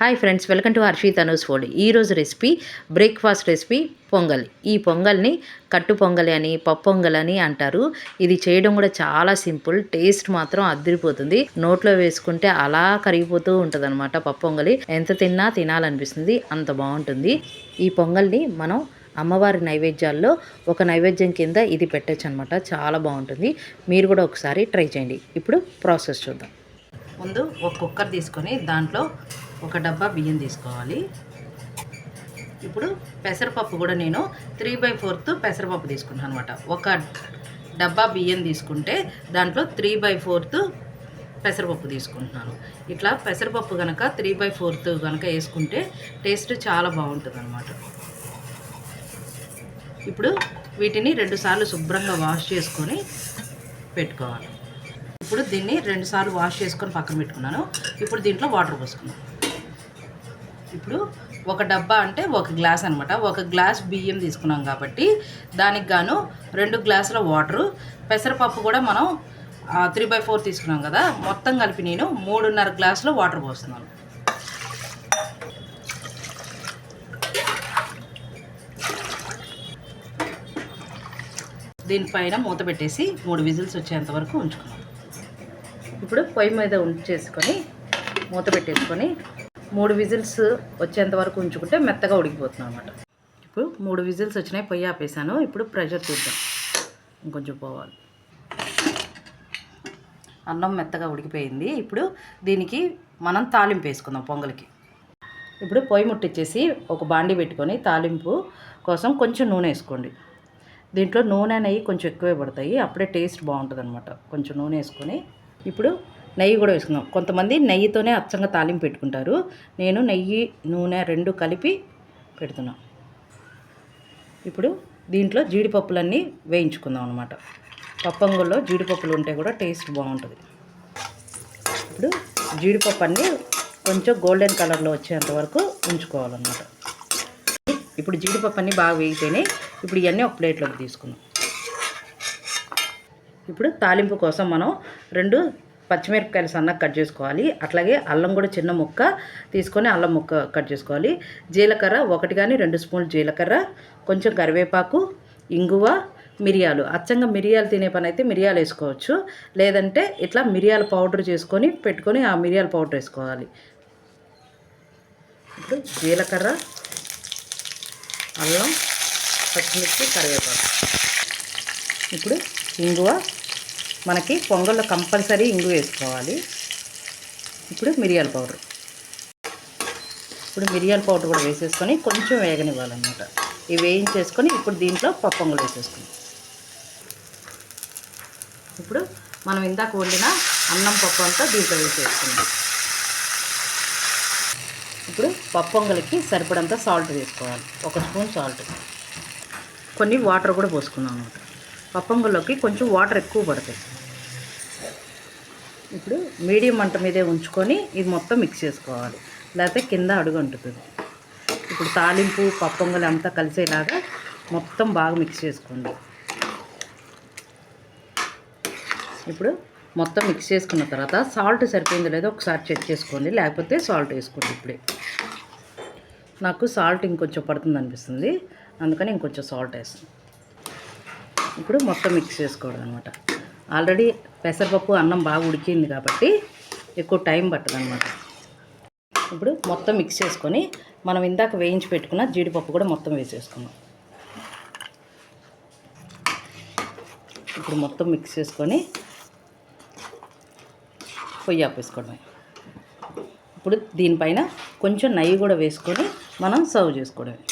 Hi friends welcome to Harshi Tanu's food ఈరోజు recipe breakfast recipe pongal. ఈ పొంగల్ని కట్టు పొంగలి అని పప్పు పొంగల్ అని అంటారు. ఇది చేయడం కూడా చాలా సింపుల్. టేస్ట్ మాత్రం అదిరిపోతుంది. నోట్లో వేసుకుంటే అలా కరిగిపోతూ ఉంటుంది అనమాట పప్పు పొంగలి. ఎంత తిన్నా తినాలనిపిస్తుంది. అంత బాగుంటుంది. ఈ పొంగల్ని మనం అమ్మవారి నైవేద్యాల్లో ఒక నైవేద్యం కింద ఇది పెట్టచ్చు అనమాట చాలా బాగుంటుంది. మీరు కూడా ఒకసారి ట్రై చేయండి. ఇప్పుడు ప్రాసెస్ చూద్దాం. ముందు ఒక కుక్కర్ తీసుకొని దాంట్లో ఒక డబ్బా బియ్యం తీసుకోవాలి. ఇప్పుడు పెసరపప్పు కూడా నేను త్రీ బై ఫోర్త్ పెసరపప్పు తీసుకున్నాను అనమాట ఒక డబ్బా బియ్యం తీసుకుంటే దాంట్లో త్రీ బై ఫోర్త్ పెసరపప్పు తీసుకుంటున్నాను. ఇట్లా పెసరపప్పు కనుక త్రీ బై ఫోర్త్ కనుక వేసుకుంటే టేస్ట్ చాలా బాగుంటుంది అనమాట ఇప్పుడు వీటిని రెండుసార్లు శుభ్రంగా వాష్ చేసుకొని పెట్టుకోవాలి. ఇప్పుడు దీన్ని రెండుసార్లు వాష్ చేసుకొని పక్కన పెట్టుకున్నాను. ఇప్పుడు దీంట్లో వాటర్ పోసుకున్నాను ఇప్పుడు ఒక డబ్బా అంటే ఒక గ్లాస్ అనమాట ఒక గ్లాస్ బియ్యం తీసుకున్నాం కాబట్టి దానికి గాను రెండు గ్లాసుల వాటరు. పెసరపప్పు కూడా మనం త్రీ బై ఫోర్ తీసుకున్నాం కదా. మొత్తం కలిపి నేను మూడున్నర గ్లాసుల వాటర్ పోస్తున్నాను. దీనిపైన మూత పెట్టేసి మూడు విజిల్స్ వచ్చేంత వరకు ఉంచుకున్నాం. ఇప్పుడు పొయ్యి మీద ఉంచేసుకొని మూత పెట్టేసుకొని మూడు విజిల్స్ వచ్చేంత వరకు ఉంచుకుంటే మెత్తగా ఉడికిపోతుంది అనమాట ఇప్పుడు మూడు విజిల్స్ వచ్చినాయి పొయ్యి ఆపేసాను ఇప్పుడు ప్రెషర్ చూద్దాం. ఇంకొంచెం పోవాలి. అన్నం మెత్తగా ఉడికిపోయింది. ఇప్పుడు దీనికి మనం తాలింపు వేసుకుందాం పొంగల్కి. ఇప్పుడు పొయ్యి ముట్టించేసి ఒక బాండి పెట్టుకొని తాలింపు కోసం కొంచెం నూనె వేసుకోండి. దీంట్లో నూనె అనేవి కొంచెం ఎక్కువే పడతాయి. అప్పుడే టేస్ట్ బాగుంటుంది అనమాట కొంచెం నూనె వేసుకొని ఇప్పుడు నెయ్యి కూడా వేసుకుందాం. కొంతమంది నెయ్యితోనే అచ్చంగా తాలింపు పెట్టుకుంటారు. నేను నెయ్యి నూనె రెండు కలిపి పెడుతున్నాను ఇప్పుడు దీంట్లో జీడిపప్పులన్నీ వేయించుకుందాం అనమాట పప్పంగుల్లో జీడిపప్పులు ఉంటే కూడా టేస్ట్ బాగుంటుంది. ఇప్పుడు జీడిపప్పు అన్నీ కొంచెం గోల్డెన్ కలర్లో వచ్చేంత వరకు ఉంచుకోవాలన్నమాట. ఇప్పుడు జీడిపప్పు అన్నీ బాగా వేగితేనే ఇప్పుడు ఇవన్నీ ఒక ప్లేట్లోకి తీసుకుందాం. ఇప్పుడు తాలింపు కోసం మనం రెండు పచ్చిమిరపకాయలు సన్నగా కట్ చేసుకోవాలి. అట్లాగే అల్లం కూడా చిన్న ముక్క తీసుకొని అల్లం ముక్క కట్ చేసుకోవాలి. జీలకర్ర ఒకటి కానీ రెండు స్పూన్లు జీలకర్ర కొంచెం కరివేపాకు ఇంగువ మిరియాలు. అచ్చంగా మిరియాలు తినే పని అయితే మిరియాలు వేసుకోవచ్చు. లేదంటే ఇట్లా మిరియాల పౌడర్ చేసుకొని పెట్టుకొని ఆ మిరియాల పౌడర్ వేసుకోవాలి. ఇప్పుడు జీలకర్ర అల్లం పచ్చిమిర్చి కరివేపాకు. ఇప్పుడు ఇంగువ మనకి పొంగల్లో కంపల్సరీ ఇంగు వేసుకోవాలి. ఇప్పుడు మిరియాల పౌడర్. ఇప్పుడు మిరియాల పౌడర్ కూడా వేసేసుకొని కొంచెం వేగనివ్వాలన్నమాట. ఇవి వేయించేసుకొని ఇప్పుడు దీంట్లో పప్పొంగలు వేసేసుకుని ఇప్పుడు మనం ఇందాక వండిన అన్నం పప్పు అంతా దీంట్లో వేసేసుకుందాం. ఇప్పుడు పప్పొంగలికి సరిపడంత సాల్ట్ వేసుకోవాలి. ఒక స్పూన్ సాల్ట్. కొన్ని వాటర్ కూడా పోసుకుందాం అనమాట పప్పంగుల్లోకి కొంచెం వాటర్ ఎక్కువ పడతాయి. ఇప్పుడు మీడియం మంట మీదే ఉంచుకొని ఇది మొత్తం మిక్స్ చేసుకోవాలి. లేకపోతే కింద అడుగు అంటుతుంది. ఇప్పుడు తాలింపు పప్పొంగలు అంతా కలిసేలాగా మొత్తం బాగా మిక్స్ చేసుకోండి. ఇప్పుడు మొత్తం మిక్స్ చేసుకున్న తర్వాత సాల్ట్ సరిపోయిందో లేదో ఒకసారి చెక్ చేసుకోండి. లేకపోతే సాల్ట్ వేసుకోండి ఇప్పుడే. నాకు సాల్ట్ ఇంకొంచెం పడుతుంది అనిపిస్తుంది. అందుకని ఇంకొంచెం సాల్ట్ వేస్తాను. ఇప్పుడు మొత్తం మిక్స్ చేసుకోవడం అనమాట ఆల్రెడీ పెసరపప్పు అన్నం బాగా ఉడికింది కాబట్టి ఎక్కువ టైం పట్టదనమాట. ఇప్పుడు మొత్తం మిక్స్ చేసుకొని మనం ఇందాక వేయించి పెట్టుకున్న జీడిపప్పు కూడా మొత్తం వేసేసుకున్నాం ఇప్పుడు మొత్తం మిక్స్ చేసుకొని పొయ్యి ఆపేసుకోవడమే. ఇప్పుడు దీనిపైన కొంచెం నెయ్యి కూడా వేసుకొని మనం సర్వ్ చేసుకోవడమే.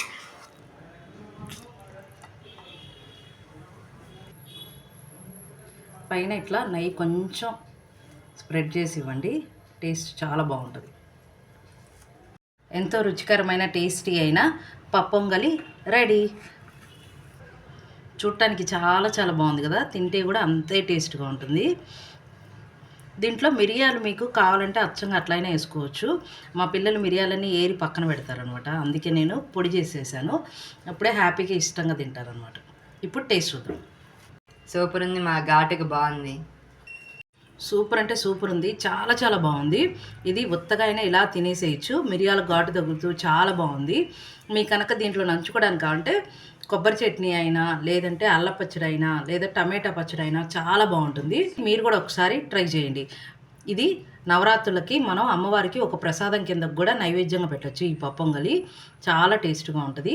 పైన ఇట్లా నెయ్యి కొంచెం స్ప్రెడ్ చేసి ఇవ్వండి. టేస్ట్ చాలా బాగుంటుంది. ఎంతో రుచికరమైన టేస్టీ అయిన పప్పొంగలి రెడీ. చూడటానికి చాలా చాలా బాగుంది కదా. తింటే కూడా అంతే టేస్ట్గా ఉంటుంది. దీంట్లో మిరియాలు మీకు కావాలంటే అచ్చంగా అట్లయినా వేసుకోవచ్చు. మా పిల్లలు మిరియాలన్నీ ఏరి పక్కన పెడతారనమాట. అందుకే నేను పొడి చేసేసాను. అప్పుడే హ్యాపీగా ఇష్టంగా తింటారనమాట. ఇప్పుడు టేస్ట్ చూద్దాం. సూపర్ ఉంది మా ఘాటుకి బాగుంది. సూపర్ అంటే సూపర్ ఉంది చాలా చాలా బాగుంది. ఇది ఉత్తగా అయినా ఇలా తినేసేయచ్చు మిరియాల ఘాటు తగులుతూ చాలా బాగుంది. మీ కనుక దీంట్లో నంచుకోవడానికి కావాలంటే కొబ్బరి చట్నీ అయినా లేదంటే అల్ల పచ్చడి అయినా లేదా టమాటా పచ్చడి అయినా చాలా బాగుంటుంది. మీరు కూడా ఒకసారి ట్రై చేయండి. ఇది నవరాత్రులకి మనం అమ్మవారికి ఒక ప్రసాదం కింద కూడా నైవేద్యంగా పెట్టచ్చు ఈ పప్పొంగలి చాలా టేస్ట్గా ఉంటుంది.